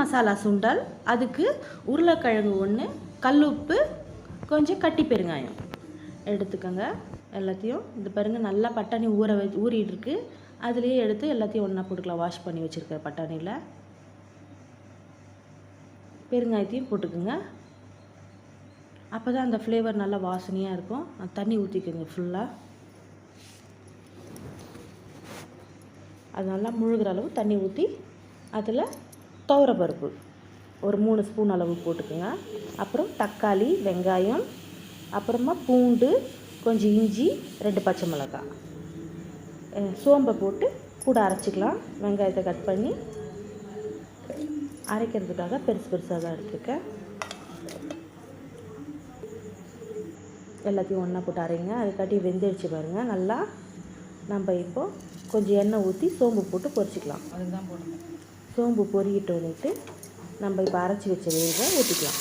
மசாலா சுண்டல் அதுக்கு உருளைக்கிழங்கு ஒன்று கல்லுப்பு கொஞ்சம் கட்டி பெருங்காயம். எடுத்துக்கோங்க. எல்லாத்தையும் இது பாருங்கள் நல்லா பட்டாணி ஊற வை ஊறிட்டுருக்கு. அதுலேயே எடுத்து எல்லாத்தையும் ஒன்றா போட்டுக்கலாம். வாஷ் பண்ணி வச்சுருக்க பட்டாணியில். பெருங்காயத்தையும் போட்டுக்குங்க. அப்போ தான் அந்த ஃப்ளேவர் நல்லா வாசனையாக இருக்கும். தண்ணி ஊற்றிக்கோங்க ஃபுல்லாக அது நல்லா முழுகிற அளவு தண்ணி ஊற்றி அதில் துவரப்பருப்பு ஒரு மூணு ஸ்பூன் அளவு போட்டுக்கோங்க. அப்புறம் தக்காளி வெங்காயம் அப்புறமா பூண்டு கொஞ்சம் இஞ்சி ரெண்டு பச்சை மிளகாய். சோம்பை போட்டு கூட அரைச்சிக்கலாம். வெங்காயத்தை கட் பண்ணி அரைக்கிறதுக்காக பெருசு பெருசாக தான் எடுத்துருக்கேன். எல்லாத்தையும் ஒன்றா போட்டு அரைங்க. அதுக்காட்டி வெந்துடுச்சு பாருங்கள் நல்லா நம்ம இப்போ கொஞ்சம் எண்ணெய் ஊற்றி சோம்பு போட்டு பொரிச்சிக்கலாம். அதுதான் போடணும். சோம்பு பொரியிட்டோன்னுட்டு நம்ம இப்போ அரைச்சி வச்ச வேக ஊற்றிக்கலாம்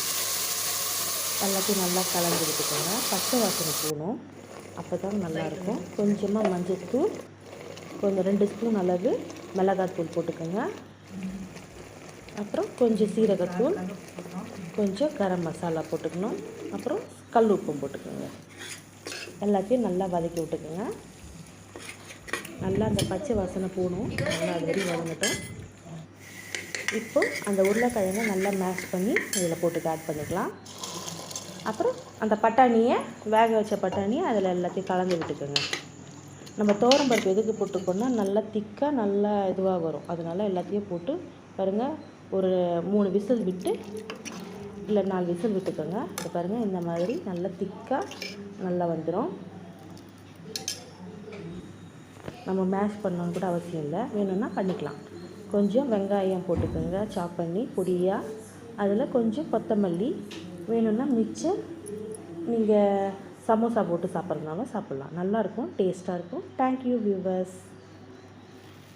எல்லாத்தையும் நல்லா கலந்து விட்டுக்கோங்க. பச்சை வாசனை போகணும். அப்போ தான் நல்லாயிருக்கும் கொஞ்சமாக மஞ்சள்தூள் கொஞ்சம் ரெண்டு ஸ்பூன் அளவு மிளகாத்தூள் போட்டுக்கோங்க. அப்புறம் கொஞ்சம் சீரகத்தூள் கொஞ்சம் கரம் மசாலா போட்டுக்கணும். அப்புறம் கல் உப்பும் போட்டுக்கோங்க. எல்லாத்தையும் நல்லா வதக்கி விட்டுக்கோங்க. நல்லா அந்த பச்சை வாசனை போகணும். நல்லா அது வரையும் வதங்கட்டும். இப்போ அந்த உருளைக்கிழங்கை நல்லா மேஷ் பண்ணி இதில் போட்டு ஆட் பண்ணிக்கலாம். அப்புறம் அந்த பட்டாணியை வேக வச்ச பட்டாணியை அதில் எல்லாத்தையும் கலந்து விட்டுக்கோங்க. நம்ம தோரம்பருப்பு எதுக்கு போட்டுக்கோன்னா நல்லா திக்காக நல்லா இதுவாக வரும். அதனால எல்லாத்தையும் போட்டு பாருங்கள் ஒரு மூணு விசில் விட்டு இல்லை நாலு விசில் விட்டுக்கோங்க. இப்போ பாருங்கள் இந்த மாதிரி நல்லா திக்காக நல்லா வந்துடும் நம்ம மேஷ் பண்ணணும்னு கூட அவசியம் இல்லை. வேணும்னா பண்ணிக்கலாம். கொஞ்சம் வெங்காயம் போட்டுக்கோங்க. சாப் பண்ணி பொடியாக அதில் கொஞ்சம் கொத்தமல்லி. வேணும்னா மிச்சம் நீங்கள் சமோசா போட்டு சாப்பிட்றதுனாலும் சாப்பிட்லாம். நல்லாயிருக்கும் டேஸ்ட்டாக இருக்கும். Thank you viewers